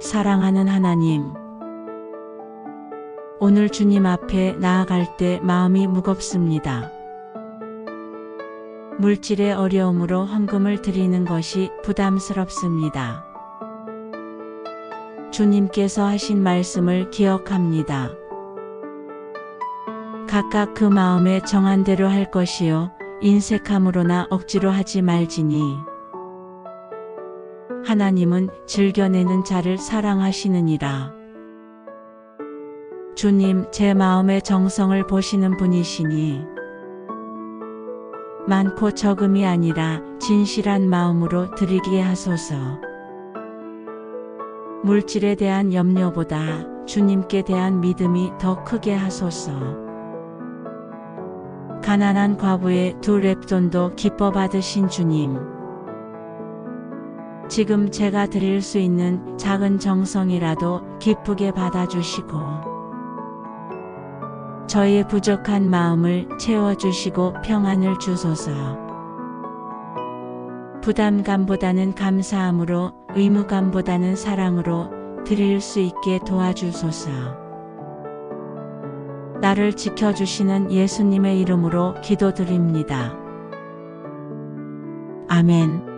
사랑하는 하나님, 오늘 주님 앞에 나아갈 때 마음이 무겁습니다. 물질의 어려움으로 헌금을 드리는 것이 부담스럽습니다. 주님께서 하신 말씀을 기억합니다. 각각 그 마음에 정한 대로 할 것이요 인색함으로나 억지로 하지 말지니 하나님은 즐겨내는 자를 사랑하시느니라. 주님 제 마음의 정성을 보시는 분이시니 많고 적음이 아니라 진실한 마음으로 드리게 하소서. 물질에 대한 염려보다 주님께 대한 믿음이 더 크게 하소서. 가난한 과부의 두 랩돈도 기뻐 받으신 주님. 지금 제가 드릴 수 있는 작은 정성이라도 기쁘게 받아주시고, 저의 부족한 마음을 채워주시고 평안을 주소서. 부담감보다는 감사함으로, 의무감보다는 사랑으로 드릴 수 있게 도와주소서. 나를 지켜주시는 예수님의 이름으로 기도드립니다. 아멘.